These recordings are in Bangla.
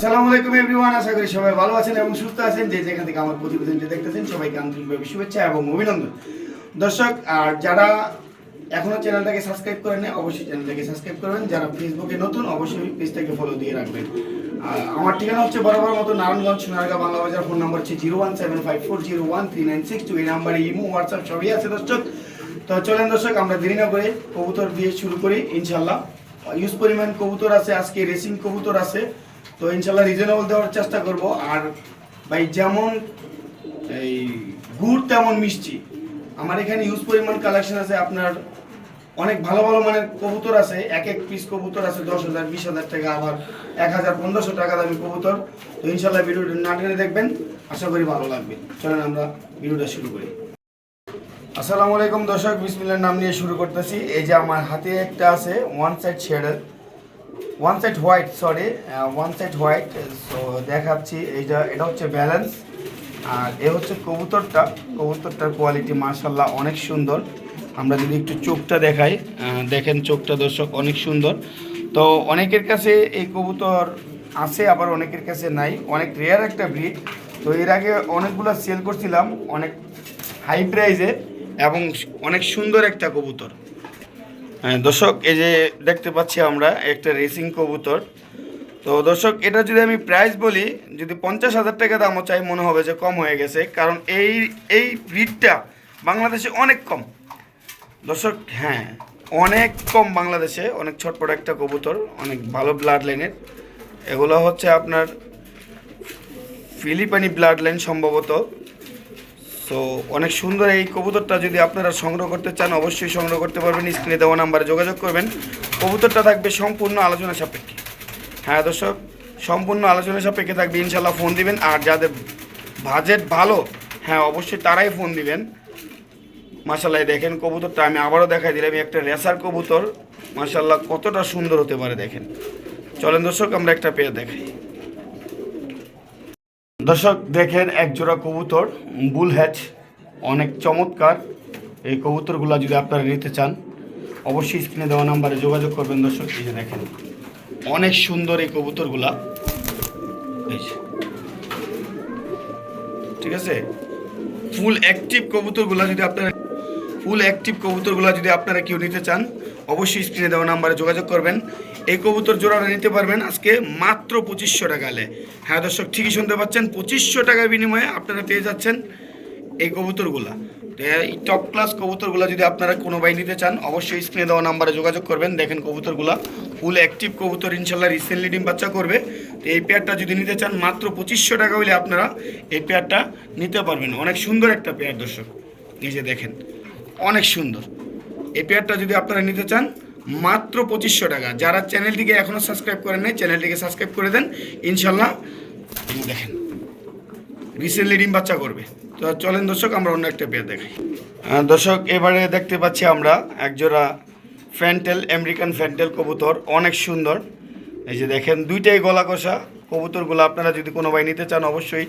আসসালামু আলাইকুম এভরিওয়ান, আশা করি সবাই ভালো আছেন এবং সুস্থ আছেন। যে যেখান থেকে আমার প্রতিবেদনটি দেখতেছেন, সবাইকে আন্তরিকভাবে শুভেচ্ছা এবং অভিনন্দন। দর্শক, আর যারা এখনও চ্যানেলটাকে সাবস্ক্রাইব করেন অবশ্যই চ্যানেলটাকে সাবস্ক্রাইব করবেন। যারা ফেসবুকে নতুন, অবশ্যই পেজটাকে ফলো দিয়ে রাখবেন। আমার ঠিকানা হচ্ছে বরাবর মতো নারায়ণগঞ্জ, সোনারগা, বাংলা বাজার। ফোন নাম্বার হচ্ছে zero one seven five four zero one three nine six two. এই নাম্বারে ইমো, হোয়াটসঅ্যাপ সবই আছে দর্শক। তো চলেন দর্শক, আমরা দেরি না করে কবুতর দিয়ে শুরু করি। ইনশাল্লাহ ইউজ পরিমাণ কবুতর আছে, আজকে রেসিং কবুতর আছে। তো ইনশাল্লাহ রিজনেবল দেওয়ার চেষ্টা করব। আর ভাই, যেমন এই গুড়, তেমন মিষ্টি। আমার এখানে ইউজ পরিমাণ কালেকশন আছে। আপনার অনেক ভালো ভালো মানের কবুতর আছে। এক এক পিস কবুতর আছে দশ হাজার, বিশ হাজার টাকা, আবার এক হাজার পনেরোশো টাকা দামি কবুতর। তো ইনশাল্লাহ ভিডিওটা না টেনে দেখবেন। আশা করি ভালো লাগবে। চলেন আমরা ভিডিওটা শুরু করি। আসসালামু আলাইকুম দর্শক, বিসমিল্লার নাম নিয়ে শুরু করতেছি। এই যে আমার হাতে একটা আছে ওয়ান সাইড শেডের one side white sorry one side white so দেখাচ্ছি, এইটা, এটা হচ্ছে ব্যালেন্স আর এ হচ্ছে কবুতরটা। কবুতরটার কোয়ালিটি মার্শাল্লাহ অনেক সুন্দর। আমরা যদি একটু চোখটা দেখাই দেখেন চোখটা দর্শক অনেক সুন্দর। তো, অনেকের কাছে এই কবুতর আছে, আবার অনেকের কাছে নাই। অনেক রেয়ার একটা ব্রিড তো, এর আগে অনেকগুলো সেল করছিলাম, অনেক হাই প্রাইজে এবং অনেক সুন্দর একটা কবুতর। দর্শক, এই যে দেখতে পাচ্ছি আমরা একটা রেসিং কবুতর। তো দর্শক, এটা যদি আমি প্রাইস বলি, যদি পঞ্চাশ হাজার টাকা দামও চাই, মনে হবে যে কম হয়ে গেছে, কারণ এই এই ব্রিডটা বাংলাদেশে অনেক কম। দর্শক হ্যাঁ অনেক কম বাংলাদেশে, অনেক ছটপট একটা কবুতর, অনেক ভালো ব্লাড লাইনের এগুলো হচ্ছে আপনার ফিলিপানি ব্লাড লাইন সম্ভবত। তো অনেক সুন্দর এই কবুতরটা যদি আপনারা সংগ্রহ করতে চান, অবশ্যই সংগ্রহ করতে পারবেন। স্ক্রিনে দেওয়া নাম্বারে যোগাযোগ করবেন। কবুতরটা থাকবে সম্পূর্ণ আলোচনা সাপেক্ষে। হ্যাঁ দর্শক, সম্পূর্ণ আলোচনা সাপেক্ষে থাকবে। ইনশাল্লাহ ফোন দিবেন। আর যাদের বাজেট ভালো হ্যাঁ অবশ্যই তারাই ফোন দিবেন। মাসাল্লাহ দেখেন কবুতরটা। আমি আবারও দেখাই দিলাম একটা রেসার কবুতর। মাসাল্লাহ কতটা সুন্দর হতে পারে, দেখেন। চলেন দর্শক, আমরা একটা পেয়ে দেখাই। দর্শক, দেখেন এক জোড়া কবুতর, বুল হ্যাচ, অনেক চমৎকার। এই কবুতরগুলো যদি আপনারা নিতে চান, অবশ্যই স্ক্রিনে দেওয়া নাম্বারে যোগাযোগ করবেন দর্শক। এই যে দেখেন, অনেক সুন্দর এই কবুতরগুলা। ঠিক আছে? ফুল অ্যাক্টিভ কবুতরগুলো যদি আপনারা ফুল অ্যাক্টিভ কবুতরগুলো যদি আপনারা কেউ নিতে চান, অবশ্যই স্ক্রিনে দেওয়া নাম্বারে যোগাযোগ করবেন। এই কবুতর জোড়াটা নিতে পারবেন আজকে মাত্র পঁচিশশো টাকা হলে। হ্যাঁ দর্শক, ঠিকই শুনতে পাচ্ছেন, পঁচিশশো টাকার বিনিময়ে আপনারা পেয়ে যাচ্ছেন এই কবুতরগুলা। এই টপ ক্লাস কবুতরগুলো যদি আপনারা কোনো ভাই নিতে চান, অবশ্যই স্ক্রিনে দেওয়া নাম্বারে যোগাযোগ করবেন। দেখেন কবুতরগুলা ফুল অ্যাক্টিভ কবুতর ইনশাল্লাহ রিসেন্টলি ডিম বাচ্চা করবে। তো এই পেয়ারটা যদি নিতে চান, মাত্র পঁচিশশো টাকা হলে আপনারা এই পেয়ারটা নিতে পারবেন। অনেক সুন্দর একটা পেয়ার দর্শক। যে দেখেন, অনেক সুন্দর। এই পেয়ারটা যদি আপনারা নিতে চান মাত্র পঁচিশশো টাকা। যারা চ্যানেলটিকে এখনও সাবস্ক্রাইব করেন নাই, চ্যানেলটিকে সাবস্ক্রাইব করে দেন। ইনশাল্লাহ দেখেন রিসেন্টলি ডিম বাচ্চা করবে। তো চলেন দর্শক, আমরা অন্য একটা পেয়ার দেখাই। দর্শক, এবারে দেখতে পাচ্ছি আমরা একজোড়া ফ্যান্টেল, আমেরিকান ফ্যান্টেল কবুতর, অনেক সুন্দর। এই যে দেখেন, দুইটাই গলা কষা কবুতরগুলো আপনারা যদি কোনো ভাই নিতে চান, অবশ্যই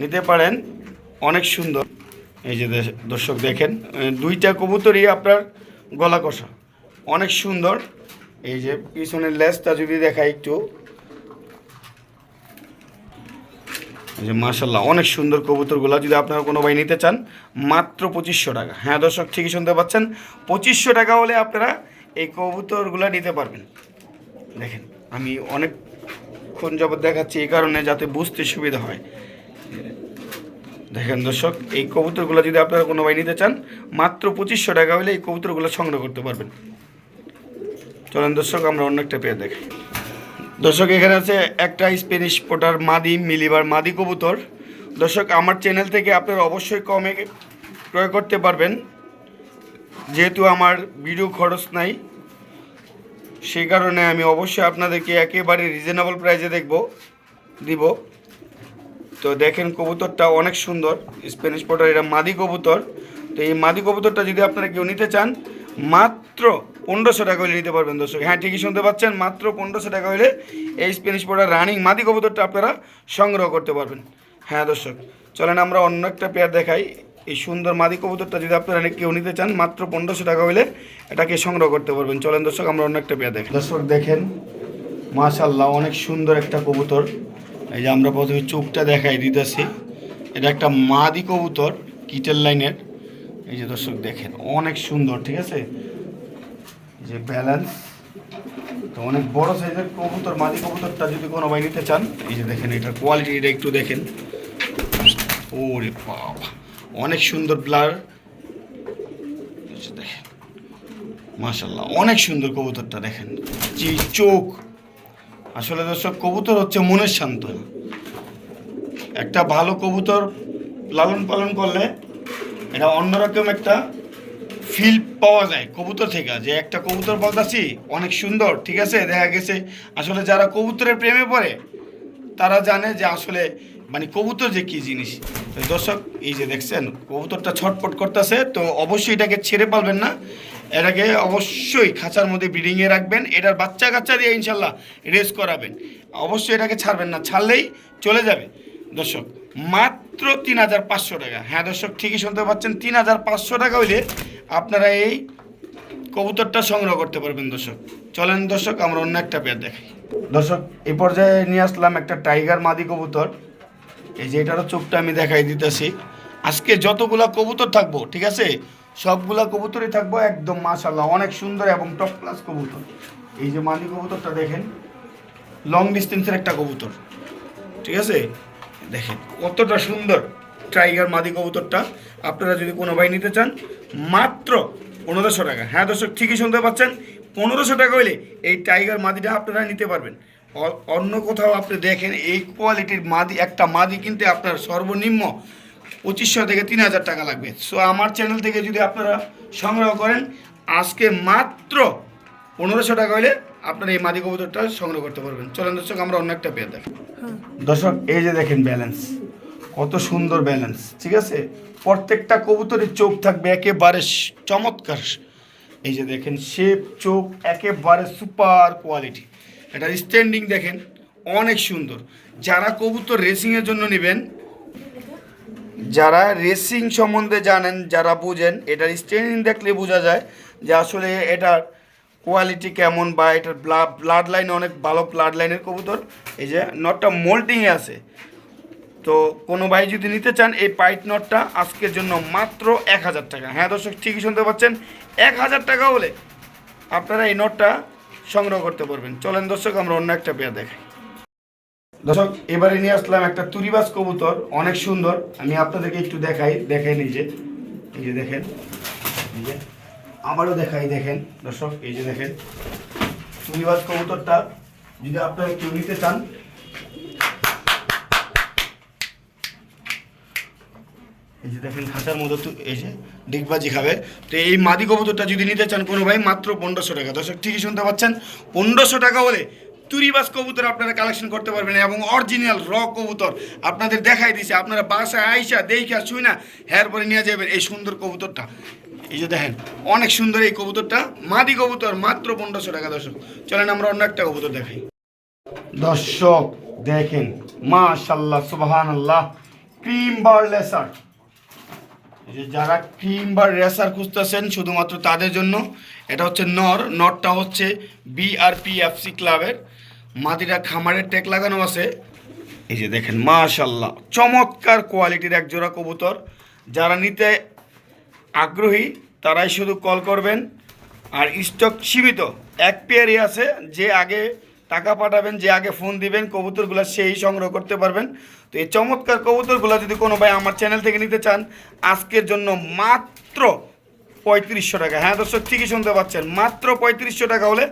নিতে পারেন। অনেক সুন্দর। এই যে দর্শক দেখেন দুইটা কবুতরই আপনার গলা কষা। অনেক সুন্দর। এই যে পিছনের লেজটা যদি দেখাই একটু। যে মার্শাল্লাহ অনেক সুন্দর কবুতরগুলো। যদি আপনারা কোনো ভাই নিতে চান, মাত্র পঁচিশশো টাকা। হ্যাঁ দর্শক, ঠিকই শুনতে পাচ্ছেন। পঁচিশশো টাকা হলে আপনারা এই কবুতরগুলো নিতে পারবেন। দেখেন, আমি অনেকক্ষণ যাবত দেখাচ্ছি এই কারণে যাতে বুঝতে সুবিধা হয়। দেখেন দর্শক, এই কবুতরগুলো যদি আপনারা কোনো ভাই নিতে চান, মাত্র পঁচিশশো টাকা হলে এই কবুতরগুলো সংগ্রহ করতে পারবেন। চলেন দর্শক, আমরা অন্য একটা পেয়ে দেখি। দর্শক, এখানে আছে একটা স্প্যানিশ পোটার মাদি, মিলিবার মাদি কবুতর। দর্শক, আমার চ্যানেল থেকে আপনারা অবশ্যই কমে ক্রয় করতে পারবেন। যেহেতু আমার ভিডিও খরচ নাই, সেই কারণে আমি অবশ্যই আপনাদেরকে একেবারে রিজনেবল প্রাইসে দেখব, দিব। তো দেখেন, কবুতরটা অনেক সুন্দর। স্প্যানিশ পোটার এটা মাদি কবুতর। তো এই মাদি কবুতরটা যদি আপনারা কেউ নিতে চান, মাত্র পনেরোশো টাকা হলে নিতে পারবেন দর্শক। হ্যাঁ ঠিকই শুনতে পাচ্ছেন, মাত্র পনেরোশো টাকা হলে এই স্প্যানিশ পোটার রানিং মাদি কবুতরটা আপনারা সংগ্রহ করতে পারবেন। হ্যাঁ দর্শক, চলেন আমরা অন্য একটা পেয়ার দেখাই। এই সুন্দর মাদি কবুতরটা যদি আপনারা কেউ নিতে চান, মাত্র পনেরোশো টাকা হলে এটাকে সংগ্রহ করতে পারবেন। চলেন দর্শক, আমরা অন্য একটা পেয়ার দেখি দর্শক, দেখেন মাশাল্লাহ অনেক সুন্দর একটা কবুতর। এই যে আমরা প্রথমে চোখটা দেখাই দিতেছি। এটা একটা মাদি কবুতর কিটের লাইনের এই যে দর্শক, দেখেন, অনেক সুন্দর, ঠিক আছে? যে ব্যালেন্স তো অনেক বড় সাইজের কবুতর, মাদি কবুতরটা যদি কোনো ভাই নিতে চান, এই যে দেখেন, এটার কোয়ালিটিটা একটু দেখেন। ওরে বাবা, অনেক সুন্দর ব্লার দেখেন মাশাল্লাহ অনেক সুন্দর কবুতরটা দেখেন। যে চোখ। আসলে দর্শক, কবুতর হচ্ছে মনের সান্ত্বনা একটা ভালো কবুতর লালন পালন করলে এটা অন্যরকম একটা ফিল পাওয়া যায় কবুতর থেকে। যে একটা কবুতর বলতাছি, অনেক সুন্দর, ঠিক আছে? দেখা গেছে, আসলে যারা কবুতরের প্রেমে পড়ে, তারা জানে যে আসলে মানে কবুতর যে কী জিনিস। দর্শক, এই যে দেখছেন, কবুতরটা ছটপট করতেছে, তো অবশ্যই এটাকে ছেড়ে পারবেন না। এটাকে অবশ্যই খাঁচার মধ্যে ব্রিডিংয়ে রাখবেন, এটার বাচ্চা কাচ্চা দিয়ে ইনশাল্লাহ রেস করাবেন। অবশ্যই এটাকে ছাড়বেন না, ছাড়লেই চলে যাবে। দর্শক, মাত্র তিন হাজার পাঁচশো টাকা। হ্যাঁ দর্শক, ঠিকই শুনতে পাচ্ছেন, তিন হাজার পাঁচশো টাকা হইলে আপনারা এই কবুতরটা সংগ্রহ করতে পারবেন, দর্শক। চলেন দর্শক, আমরা অন্য একটা পেয়ার দেখাই। দর্শক এই পর্যায়ে নিয়ে আসলাম একটা টাইগার মাদি কবুতর। এই যে এটারও চোখটা আমি দেখাই দিতেছি। আজকে যতগুলা কবুতর থাকব, ঠিক আছে? সবগুলা কবুতরই থাকব একদম মাশাল্লাহ অনেক সুন্দর এবং টপ ক্লাস কবুতর। এই যে মাদি কবুতরটা দেখেন লং ডিস্টেন্সের একটা কবুতর, ঠিক আছে? দেখেন, কতটা সুন্দর। টাইগার মাদি কবুতরটা আপনারা যদি কোনো ভাই নিতে চান মাত্র পনেরোশো টাকা। হ্যাঁ দর্শক ঠিকই শুনতে পাচ্ছেন পনেরোশো টাকা হইলে এই টাইগার মাদিটা আপনারা নিতে পারবেন। অ- অন্য কোথাও আপনি দেখেন এই কোয়ালিটির মাদি একটা মাদি কিনতে আপনার সর্বনিম্ন পঁচিশশো থেকে তিন হাজার টাকা লাগবে। সো আমার চ্যানেল থেকে যদি আপনারা সংগ্রহ করেন আজকে মাত্র পনেরোশো টাকা হলে আপনারা এই মাদি কবুতরটা সংগ্রহ করতে পারবেন। চলেন দর্শক আমরা অন্য একটা পেয়ে দেখি দর্শক এই যে দেখেন ব্যালেন্স। কত সুন্দর ব্যালেন্স ঠিক আছে? প্রত্যেকটা কবুতরের চোখ থাকবে একেবারে চমৎকার এই যে দেখেন শেপ চোখ একেবারে সুপার কোয়ালিটি এটা স্ট্যান্ডিং দেখেন, অনেক সুন্দর। যারা কবুতর রেসিংয়ের জন্য নেবেন, যারা রেসিং সম্বন্ধে জানেন, যারা বুঝেন, এটার স্ট্যান্ডিং দেখলে বোঝা যায় যে আসলে এটার কোয়ালিটি কেমন বা এটার ব্লাড ব্লাড লাইন অনেক ভালো ব্লাড লাইনের কবুতর। এই যে নটটা মোল্টিংয়ে আছে। তো কোনো ভাই যদি নিতে চান এই পাইট নটটা আজকের জন্য মাত্র এক হাজার টাকা। হ্যাঁ দর্শক, ঠিকই শুনতে পাচ্ছেন, এক হাজার টাকা হলে আপনারা এই নটটা সংগ্রহ করতে পারবেন। চলেন দর্শক, আমরা অন্য একটা পেয়ার দেখাই। দর্শক, এবারে নিয়ে আসলাম একটা তুরিবাস কবুতর, অনেক সুন্দর। আমি আপনাদেরকে একটু দেখাই দেখাই নিজে। এই যে দেখেন, এই যে, আবারও দেখাই, দেখেন, দর্শক, এই যে দেখেন, তুরিবাস কবুতরটা যদি আপনারা কেউ নিতে চান এই যে দেখেন খাঁচার মধ্যে তো এই যে ডিগবাজি খাবে। তো এই মাদি কবুতরটা যদি নিতে চান কোনো ভাই, মাত্র পনেরোশো টাকা। দর্শক, ঠিকই শুনতে পাচ্ছেন, পনেরোশো টাকা হলে তুরিবাস কবুতর আপনারা কালেকশন করতে পারবেন এবং অরিজিনাল র কবুতর আপনাদের দেখাই দিছে। আপনারা বাসায় আইসা, দেখা শুই না হের পরে নিয়ে যাবেন এই সুন্দর কবুতরটা। এই যে দেখেন, অনেক সুন্দর এই কবুতরটা। মাদি কবুতর, মাত্র পনেরোশো টাকা, দর্শক। চলেন আমরা অন্য একটা কবুতর দেখাই। দর্শক, দেখেন মাশাল্লাহ সুবাহান আল্লাহ ক্রিম বার লেসার এই যে যারা ক্রিম বা রেসার খুঁজতেছেন শুধুমাত্র তাদের জন্য, এটা হচ্ছে নর। নরটা হচ্ছে বিআরপি এফসি ক্লাবের। মাদিরা খামারের টেক লাগানো আছে। এই যে দেখেন মাশাল্লাহ চমৎকার কোয়ালিটির এক জোড়া কবুতর। যারা নিতে আগ্রহী, তারাই শুধু কল করবেন। আর স্টক সীমিত, এক পেয়ারই আছে। যে আগে টাকা পাঠাবেন, যে আগে ফোন দিবেন, কবুতরগুলো সেই সংগ্রহ করতে পারবেন। তো এই চমৎকার কবুতরগুলো যদি কোনো ভাই আমার চ্যানেল থেকে নিতে চান, আজকের জন্য মাত্র পঁয়ত্রিশশো টাকা। হ্যাঁ দর্শক, ঠিকই শুনতে পাচ্ছেন। মাত্র পঁয়ত্রিশশো টাকা হলে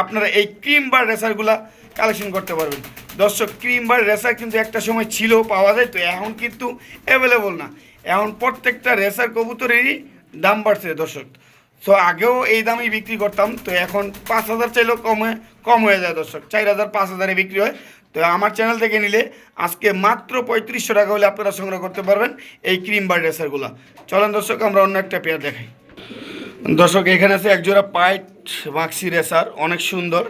আপনারা এই ক্রিম বার রেসারগুলা কালেকশন করতে পারবেন। দর্শক ক্রিম বার রেসার কিন্তু একটা সময় ছিল, পাওয়া যায়, তো এখন কিন্তু অ্যাভেলেবল না। এখন প্রত্যেকটা রেসার কবুতরেরই দাম বাড়ছে দর্শক। তো আগেও এই দামেই বিক্রি করতাম, তো এখন পাঁচ হাজার চাইলেও কমে কম হয়ে যায় দর্শক। চার হাজার, পাঁচ হাজারে বিক্রি হয়। তো আমার চ্যানেল থেকে নিলে আজকে মাত্র পঁয়ত্রিশশো টাকা হলে আপনারা সংগ্রহ করতে পারবেন এই ক্রিম বার রেসারগুলো চলেন দর্শক, আমরা অন্য একটা পেয়ার দেখাই। দর্শক, এখানে আছে একজোড়া পাইট মাক্সি রেসার অনেক সুন্দর।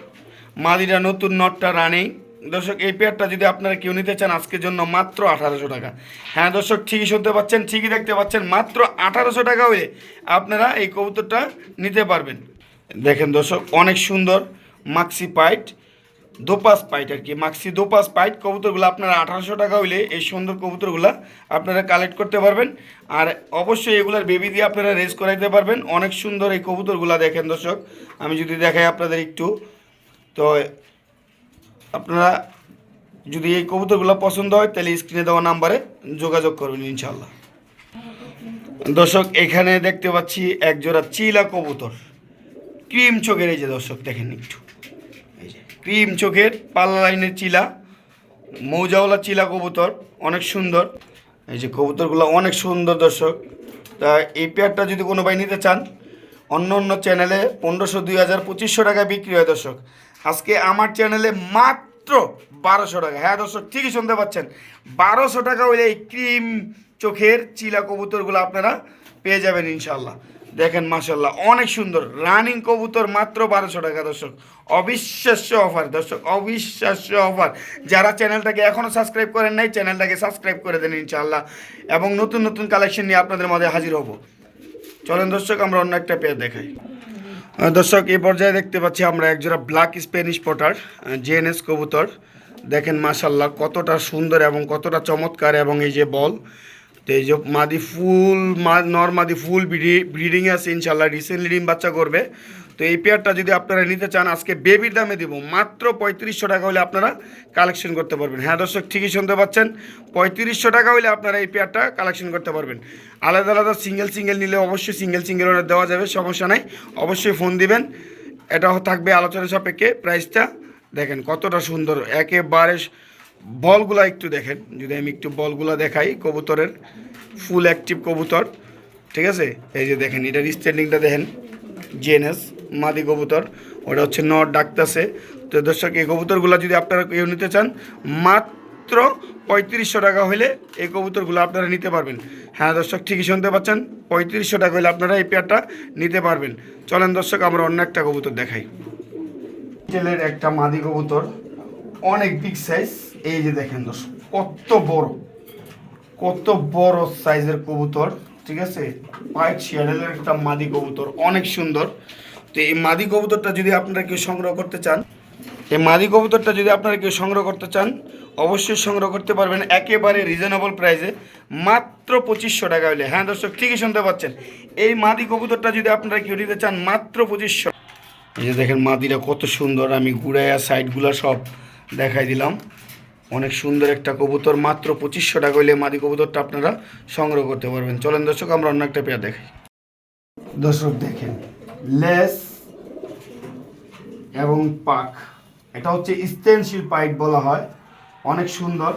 মাদিরা নতুন নটটা রানিং দর্শক, এই পেয়ারটা যদি আপনারা কেউ নিতে চান, আজকের জন্য মাত্র আঠারোশো টাকা। হ্যাঁ দর্শক, ঠিকই শুনতে পাচ্ছেন, ঠিকই দেখতে পাচ্ছেন, মাত্র আঠারোশো টাকা হলে আপনারা এই কবুতরটা নিতে পারবেন। দেখেন দর্শক, অনেক সুন্দর মাক্সি পাইট। দোপাস পাইট আর কি। মাক্সি দোপাস পাইট, কবুতরগুলো আপনারা আঠারোশো টাকা হইলে এই সুন্দর কবুতরগুলো আপনারা কালেক্ট করতে পারবেন। আর অবশ্যই এগুলার বেবি দিয়ে আপনারা রেস করাইতে পারবেন। অনেক সুন্দর এই কবুতরগুলো দেখেন দর্শক। আমি যদি দেখাই আপনাদের একটু, তো আপনারা যদি এই কবুতরগুলো পছন্দ হয়, তাহলে স্ক্রিনে দেওয়া নাম্বারে যোগাযোগ করবেন ইনশাল্লাহ দর্শক, এখানে দেখতে পাচ্ছি একজোড়া চিলা কবুতর। ক্রিম চোখের এই যে দর্শক, দেখেন একটু। ক্রিম চোখের পাল্লা লাইনের চিলা, মৌজাওয়ালা চিলা কবুতর, অনেক সুন্দর। এই যে কবুতরগুলো অনেক সুন্দর দর্শক। তা এই পেয়ারটা যদি কোনো ভাই নিতে চান, অন্য অন্য চ্যানেলে পনেরোশো, দুই হাজার, পঁচিশশো টাকায় বিক্রি হয় দর্শক। আজকে আমার চ্যানেলে মাত্র বারোশো টাকা। হ্যাঁ দর্শক, ঠিকই শুনতে পাচ্ছেন। বারোশো টাকা হইলে এই ক্রিম চোখের চিলা কবুতরগুলো আপনারা পেয়ে যাবেন ইনশাল্লাহ দেখেন মাসাল্লাহ অনেক সুন্দর। রানিং কবুতর মাত্র বারোশো টাকা, দর্শক। অবিশ্বাস্য অফার, দর্শক, অবিশ্বাস্য অফার। যারা চ্যানেলটাকে এখনও সাবস্ক্রাইব করেন নাই, চ্যানেলটাকে সাবস্ক্রাইব করে দেন ইনশাল্লাহ এবং নতুন নতুন কালেকশন নিয়ে আপনাদের মাঝে হাজির হব। চলেন, দর্শক, আমরা অন্য একটা পেয়ে দেখাই। দর্শক এই পর্যায়ে দেখতে পাচ্ছি আমরা একজোড়া ব্ল্যাক স্প্যানিশ পটার জেএনএস কবুতর। দেখেন মাশাল্লাহ কতটা সুন্দর এবং কতটা চমৎকার এবং এই যে বল। তো এই যে মাদি ফুল নর মাদি ফুল ব্রিডিং আছে ইনশাল্লাহ রিসেন্টলি ডিম বাচ্চা করবে। তো এই পেয়ারটা যদি আপনারা নিতে চান, আজকে বেবির দামে দিব। মাত্র পঁয়ত্রিশশো টাকা হলে আপনারা কালেকশন করতে পারবেন। হ্যাঁ দর্শক, ঠিকই শুনতে পাচ্ছেন। পঁয়ত্রিশশো টাকা হলে আপনারা এই পেয়ারটা কালেকশন করতে পারবেন। আলাদা আলাদা সিঙ্গেল সিঙ্গেল নিলে অবশ্যই সিঙ্গেল সিঙ্গেল অর্ডার দেওয়া যাবে, সমস্যা নাই। অবশ্যই ফোন দিবেন। এটা থাকবে আলোচনা সাপেক্ষে প্রাইসটা দেখেন কতটা সুন্দর, একেবারে বলগুলা একটু দেখেন। যদি আমি একটু বলগুলা দেখাই, কবুতরের ফুল অ্যাক্টিভ কবুতর, ঠিক আছে? এই যে দেখেন, এটার স্ট্যান্ডিংটা দেখেন জেএনএস মাদি কবুতর, ওটা হচ্ছে নট ডাকতেছে। তো দর্শক, এই কবুতরগুলো যদি আপনারা কেউ নিতে চান, মাত্র পঁয়ত্রিশশো টাকা হলে এই কবুতরগুলো আপনারা নিতে পারবেন। হ্যাঁ দর্শক, ঠিকই শুনতে পাচ্ছেন, পঁয়ত্রিশশো টাকা হলে আপনারা এই পেয়ারটা নিতে পারবেন। চলেন দর্শক, আমরা অন্য একটা কবুতর দেখাই। টেলের একটা মাদি কবুতর অনেক বিগ সাইজ এই যে দেখেন দর্শক, কত বড় কত বড় সাইজের কবুতর, ঠিক আছে? হোয়াইট শিয়ারেলের একটা মাদি কবুতর, অনেক সুন্দর। তো এই মাদি কবুতরটা যদি আপনারা কেউ সংগ্রহ করতে চান, এই মাদি কবুতরটা যদি আপনারা কেউ সংগ্রহ করতে চান, অবশ্যই সংগ্রহ করতে পারবেন একেবারে রিজনেবল প্রাইসে মাত্র পঁচিশশো টাকা হলে হ্যাঁ দর্শক, ঠিকই শুনতে পাচ্ছেন। এই মাদি কবুতরটা যদি আপনারা কেউ নিতে চান, মাত্র পঁচিশশো। এই যে দেখেন মাদিরা কত সুন্দর, আমি ঘুরাইয়া সাইডগুলো সব দেখাই দিলাম। অনেক সুন্দর একটা কবুতর, মাত্র পঁচিশশো টাকা হইলে মাদি কবুতরটা আপনারা সংগ্রহ করতে পারবেন। চলেন দর্শক, আমরা অন্য একটা পেয়ার দেখাই। দর্শক দেখেন, লেস এবং পাক। এটা হচ্ছে স্টেনশিল পাইপ বলা হয়, অনেক সুন্দর।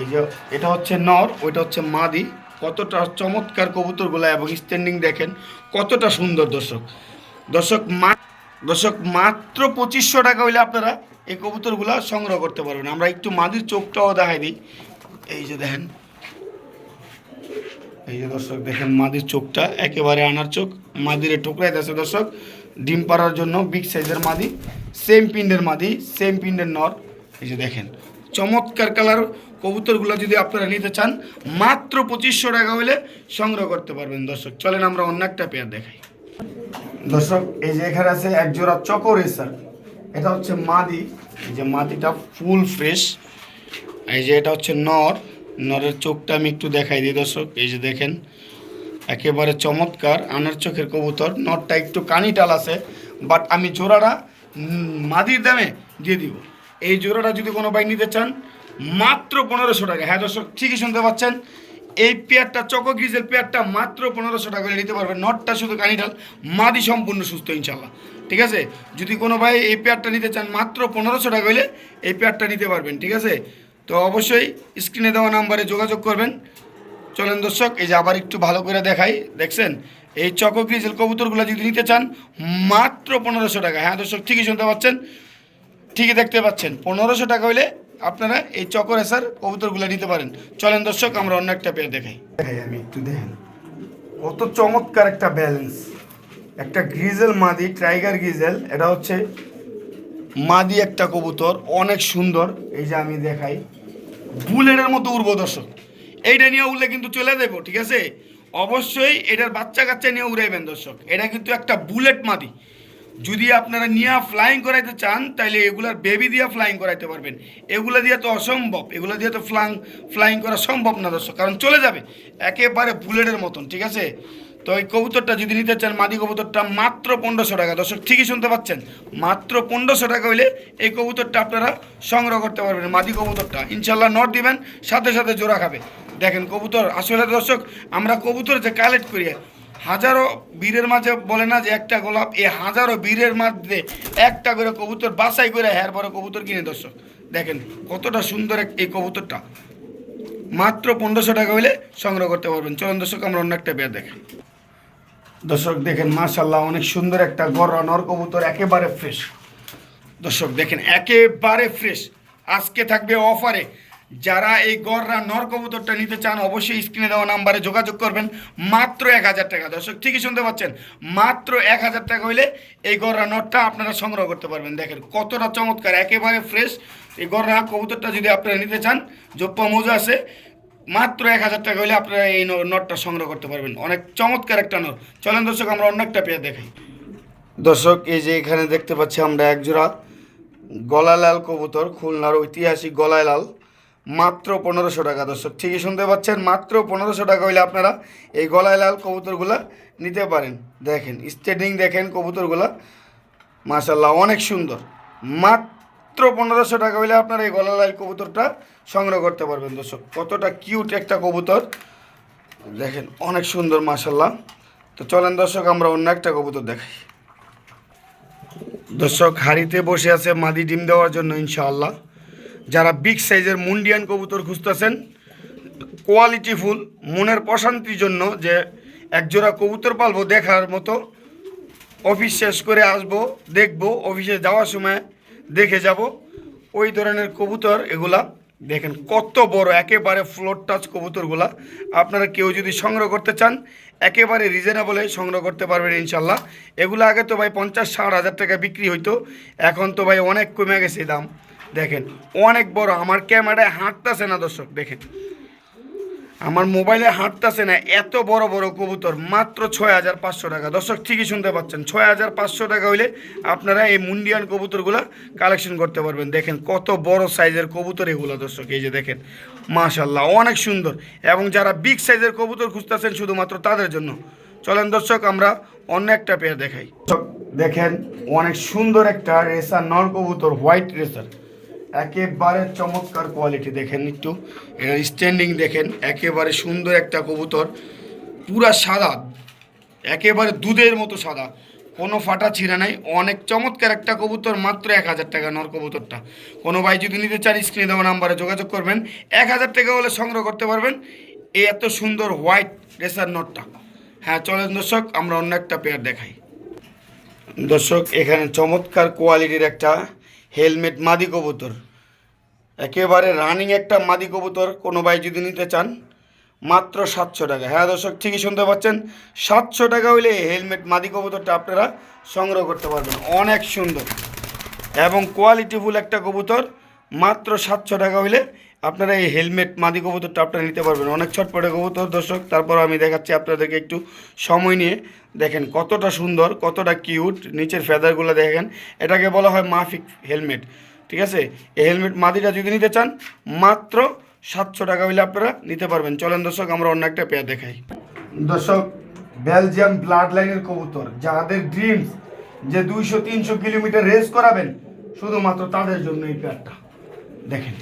এই যে, এটা হচ্ছে নর, ওইটা হচ্ছে মাদি। কতটা চমৎকার কবুতরগুলো এবং স্ট্যান্ডিং দেখেন, কতটা সুন্দর দর্শক। দর্শক, মা দর্শক, মাত্র পঁচিশশো টাকা হইলে আপনারা এই কবুতরগুলো সংগ্রহ করতে পারবেন। আমরা একটু মাদির চোখটাও দেখাই দিই এই যে দেখেন। এই যে দর্শক, দেখেন মাদির চোখটা, একেবারে আনার চোখ। মাদিরে টুকরাই আছে দর্শক। ডিম পাড়ার জন্য বিগ সাইজের মাদি, সেম পিন্ডের মাদি, সেম পিন্ডের নর। এই যে দেখেন, চমৎকার কালার কবুতরগুলো যদি আপনারা নিতে চান, মাত্র পঁচিশশো টাকা হলে সংগ্রহ করতে পারবেন দর্শক। চলেন আমরা অন্য একটা পেয়ার দেখাই। দর্শক, এই যে এখানে আছে এক জোড়া চকো রেসার। এটা হচ্ছে মাদি। এই যে মাদিটা ফুল ফ্রেশ। এই যে এটা হচ্ছে নর। নরের চোখটা আমি একটু দেখাই দিই দর্শক। এই যে দেখেন, একেবারে চমৎকার আনার চোখের কবুতর। নরটা একটু কানিটাল আছে বাট আমি জোড়াটা মাদির দামে দিয়ে দিব। এই জোড়াটা যদি কোনো ভাই নিতে চান, মাত্র পনেরোশো টাকা। হ্যাঁ দর্শক, ঠিকই শুনতে পাচ্ছেন। এই পেয়ারটা, চকো গ্রিজের পেয়ারটা মাত্র পনেরোশো টাকা নিতে পারবেন নটটা শুধু কানিটাল মাদি সম্পূর্ণ সুস্থ ইনশাল্লাহ ঠিক আছে? যদি কোনো ভাই এই পেয়ারটা নিতে চান, মাত্র পনেরোশো টাকা হলে এই পেয়ারটা নিতে পারবেন, ঠিক আছে? তো অবশ্যই স্ক্রিনে দেওয়া নাম্বারে যোগাযোগ করবেন। চলেন দর্শক, এই যে আবার একটু ভালো করে দেখাই। দেখছেন? এই চকো গ্রিজেল কবুতরগুলো যদি নিতে চান, মাত্র পনেরোশো টাকা। হ্যাঁ দর্শক, ঠিকই শুনতে পাচ্ছেন? ঠিকই দেখতে পাচ্ছেন। পনেরোশো টাকা হলে আপনারা এই চকর এসার কবুতরগুলো নিতে পারেন। চলেন দর্শক, আমরা অন্য একটা পেয়ে দেখাই। দেখাই আমি একটু, দেখেন। কত চমৎকার একটা ব্যালেন্স একটা গ্রিজেল মাদি টাইগার গ্রিজেল এটা হচ্ছে মাদি একটা কবুতর, অনেক সুন্দর। এই যে আমি দেখাই। বুলেটের মতো উড়ব দর্শক। এইটা নিয়ে উড়লে কিন্তু চলে যাব, ঠিক আছে? অবশ্যই এটার বাচ্চা কাচ্চা নিয়ে উড়াইবেন দর্শক। এটা কিন্তু একটা বুলেট মাদি। যদি আপনারা নিয়ে ফ্লাইং করাইতে চান তাহলে এগুলার বেবি দিয়ে ফ্লাইং করাইতে পারবেন। এগুলো দিয়ে তো অসম্ভব। এগুলো দিয়ে তো ফ্লাং ফ্লাইং করা সম্ভব না দর্শক, কারণ চলে যাবে। একেবারে বুলেটের মতন, ঠিক আছে? তো এই কবুতরটা যদি নিতে চান, মাদি কবুতরটা মাত্র পনেরোশো টাকা। দর্শক, ঠিকই শুনতে পাচ্ছেন, মাত্র পনেরোশো টাকা হইলে এই কবুতরটা আপনারা সংগ্রহ করতে পারবেন, মাদি কবুতরটা। ইনশাল্লাহ নট দিবেন, সাথে সাথে জোড়া খাবে। দেখেন কবুতর, আসলে দর্শক, আমরা কবুতর যে কালেক্ট করি হাজারো বীরের মাঝে বলে না যে একটা গোলাপ এই হাজারো বীরের মধ্যে একটা করে কবুতর বাছাই করে হ্যার পরে কবুতর কিনে, দর্শক, দেখেন কতটা সুন্দর এই কবুতরটা। মাত্র পনেরোশো টাকা হইলে সংগ্রহ করতে পারবেন। চলুন দর্শক, আমরা অন্য একটা বের দেখেন দর্শক, দেখেন মাশাল্লাহ অনেক সুন্দর একটা গররা নর কবুতর, একেবারে ফ্রেশ দর্শক, দেখেন একেবারে ফ্রেশ আজকে থাকবে অফারে যারা এই গড়রা নর কবুতরটা নিতে চান, অবশ্যই স্ক্রিনে দেওয়া নাম্বারে যোগাযোগ করবেন। মাত্র এক হাজার টাকা। দর্শক, ঠিকই শুনতে পাচ্ছেন, মাত্র এক হাজার টাকা হইলে এই গড়রা নরটা আপনারা সংগ্রহ করতে পারবেন। দেখেন কতটা চমৎকার, একেবারে ফ্রেশ এই গড়রা কবুতরটা যদি আপনারা নিতে চান, জোপ্পা মোজা আছে, মাত্র এক হাজার টাকা হলে আপনারা এই নটটা সংগ্রহ করতে পারবেন। অনেক চমৎকার একটা নট চলেন দর্শক, আমরা অন্য একটা পেয়ে দেখাই। দর্শক, এই যে এখানে দেখতে পাচ্ছি আমরা একজোড়া গলালাল কবুতর, খুলনার ঐতিহাসিক গলালাল মাত্র পনেরোশো টাকা, দর্শক। ঠিকই শুনতে পাচ্ছেন, মাত্র পনেরোশো টাকা হইলে আপনারা এই গলায় লাল কবুতরগুলা নিতে পারেন। দেখেন, স্টেডিং দেখেন কবুতরগুলা। মাশাল্লাহ অনেক সুন্দর। মাত্র পনেরোশো টাকা হইলে আপনারা এই গলায় লাল কবুতরটা সংগ্রহ করতে পারবেন, দর্শক। কতটা কিউট একটা কবুতর। দেখেন, অনেক সুন্দর মাশাল্লাহ তো চলেন, দর্শক, আমরা অন্য একটা কবুতর দেখাই। দর্শক, হাড়িতে বসে আছে মাদি ডিম দেওয়ার জন্য, ইনশাআল্লাহ। যারা বিগ সাইজের মুন্ডিয়ান কবুতর খুঁজতেছেন কোয়ালিটি ফুল, মনের প্রশান্তির জন্য যে একজোড়া কবুতর পালবো দেখার মতো অফিস শেষ করে আসব, দেখব অফিসে যাওয়ার সময় দেখে যাব। ওই ধরনের কবুতর এগুলা দেখেন কত বড়, একেবারে ফ্লোর টাচ কবুতরগুলা। আপনারা কেউ যদি সংগ্রহ করতে চান, একেবারে রিজনেবলে সংগ্রহ করতে পারবেন ইনশাল্লাহ। এগুলো আগে তো ভাই পঞ্চাশ ষাট হাজার টাকা বিক্রি হইতো, এখন তো ভাই অনেক কমে গেছে দাম। দেখেন, অনেক বড়, আমার ক্যামেরায় হাঁটতেছে না দর্শক, দেখেন। আমার মোবাইলে হাঁটতেছে না, এত বড় বড় কবুতর, মাত্র ছয় হাজার পাঁচশো টাকা। দর্শক, ঠিকই শুনতে পাচ্ছেন, ছয় হাজার পাঁচশো টাকা হইলে আপনারা এই মুন্ডিয়ান কবুতরগুলো কালেকশন করতে পারবেন। দেখেন, কত বড় সাইজের কবুতর এগুলো দর্শক, এই যে দেখেন মাশাল্লাহ অনেক সুন্দর। এবং যারা বিগ সাইজের কবুতর খুঁজতেছেন শুধুমাত্র তাদের জন্য। চলেন দর্শক, আমরা অন্য একটা পেয়ার দেখাই। দেখেন, অনেক সুন্দর একটা রেসার নর কবুতর হোয়াইট রেসার একেবারে চমৎকার কোয়ালিটি দেখেন একটু। এর স্ট্যান্ডিং দেখেন, একেবারে সুন্দর একটা কবুতর। পুরা সাদা, একেবারে দুধের মতো সাদা। কোনো ফাটা ছিঁড়া নাই, অনেক চমৎকার একটা কবুতর, মাত্র এক হাজার টাকা নর কবুতরটা। কোনো ভাই যদি নিতে চান স্ক্রিনে দেওয়া নাম্বারে যোগাযোগ করবেন। এক হাজার টাকা হলে সংগ্রহ করতে পারবেন এই এত সুন্দর হোয়াইট রেসার নটটা হ্যাঁ চলেন দর্শক, আমরা অন্য একটা পেয়ার দেখাই। দর্শক, এখানে চমৎকার কোয়ালিটির একটা হেলমেট মাদি কবুতর। একেবারে রানিং একটা মাদি কবুতর, কোনো ভাই যদি নিতে চান, মাত্র সাতশো টাকা। হ্যাঁ দর্শক, ঠিকই শুনতে পাচ্ছেন, সাতশো টাকা হইলে হেলমেট মাদি কবুতরটা আপনারা সংগ্রহ করতে পারবেন। অনেক সুন্দর এবং কোয়ালিটিফুল একটা কবুতর, মাত্র সাতশো টাকা হইলে আপনারা এই হেলমেট মাদি কবুতরটা আপনারা নিতে পারবেন। অনেক ছটপটে কবুতর, দর্শক। তারপর আমি দেখাচ্ছি আপনাদেরকে একটু সময় নিয়ে। দেখেন কতটা সুন্দর, কতটা কিউট। নিচের ফেদারগুলো দেখেন। এটাকে বলা হয় মাফিক হেলমেট। ঠিক আছে? এই হেলমেট মাদিটা যদি নিতে চান, মাত্র সাতশো টাকা হইলে আপনারা নিতে পারবেন। চলেন দর্শক, আমরা অন্য একটা পেয়ার দেখাই। দর্শক বেলজিয়াম ব্লাড লাইনের কবুতর, যাদের ড্রিমস যে দুইশো, তিনশো কিলোমিটার রেস করাবেন, শুধুমাত্র তাদের জন্য এই পেয়ারটা দেখেন।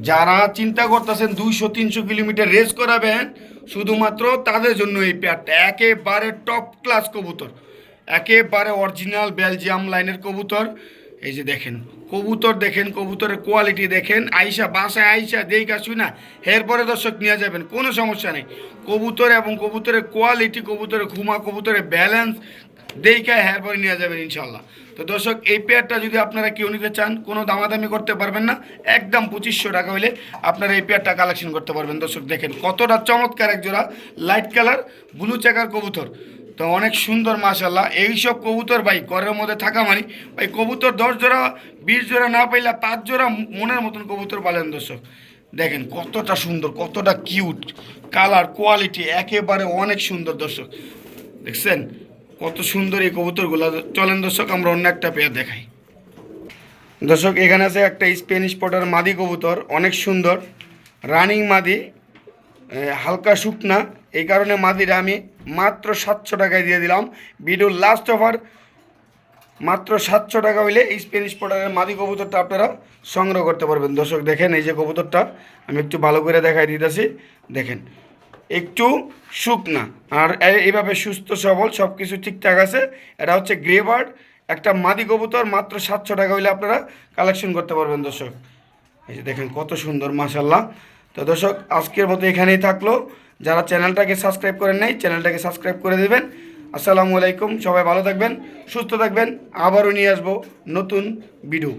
যারা চিন্তা করতেছেন দুইশো, তিনশো কিলোমিটার রেস করাবেন, শুধুমাত্র তাদের জন্য এই পেয়ারটা একেবারে টপ ক্লাস কবুতর। একেবারে অরিজিনাল বেলজিয়াম লাইনের কবুতর। এই যে দেখেন, কবুতর দেখেন, কবুতরের কোয়ালিটি দেখেন। আইসা, বাসায় আইসা দেই দেখা শুনা এরপরে দর্শক নিয়ে যাবেন, কোনো সমস্যা নেই। কবুতর এবং কবুতরের কোয়ালিটি কবুতরের ঘুমা, কবুতরের ব্যালেন্স দেখা এরপরে নিয়ে যাবেন ইনশাল্লাহ তো দর্শক, এই পেয়ারটা যদি আপনারা কেউ নিতে চান, কোনো দামাদামি করতে পারবেন না, একদম পঁচিশশো টাকা হলে আপনারা এই পেয়ারটা কালেকশন করতে পারবেন। দর্শক, দেখেন কতটা চমৎকার এক জোড়া লাইট কালার ব্লু চেকার কবুতর। তো অনেক সুন্দর মাশাল্লাহ এইসব কবুতর ভাই, ঘরের মধ্যে থাকা মানে ভাই, কবুতর দশ জোড়া, বিশ জোড়া না পাইলে পাঁচ জোড়া মনের মতন কবুতর পালেন দর্শক। দেখেন কতটা সুন্দর, কতটা কিউট কালার কোয়ালিটি একেবারে অনেক সুন্দর দর্শক। দেখছেন? কত সুন্দর এই কবুতরগুলো। চলেন দর্শক, আমরা অন্য একটা পেয়ার দেখাই। দর্শক, এখানে আছে একটা স্পেনিশ পটার মাদি কবুতর, অনেক সুন্দর। রানিং মাদি হালকা শুকনা। এই কারণে মাদিরা আমি মাত্র সাতশো টাকায় দিয়ে দিলাম। ভিডিওর লাস্ট অফার মাত্র সাতশো টাকা হইলে এই স্পেনিশ পটারের মাদি কবুতরটা আপনারা সংগ্রহ করতে পারবেন। দর্শক, দেখেন এই যে কবুতরটা, আমি একটু ভালো করে দেখাই দিতেছি। দেখেন একটু শুকনা। আর এইভাবে সুস্থ, সবল সব কিছু ঠিকঠাক আছে। এটা হচ্ছে গ্রে বার্ড একটা মাদি কবুতর, মাত্র সাতশো টাকা হইলে আপনারা কালেকশন করতে পারবেন দর্শক। এই যে দেখেন কত সুন্দর মাশাল্লাহ তো দর্শক, আজকের মতো এখানেই থাকল। যারা চ্যানেলটাকে সাবস্ক্রাইব করেন নাই, চ্যানেলটাকে সাবস্ক্রাইব করে দেবেন। আসসালামু আলাইকুম, সবাই ভালো থাকবেন, সুস্থ থাকবেন। আবারও নিয়ে আসব নতুন ভিডিও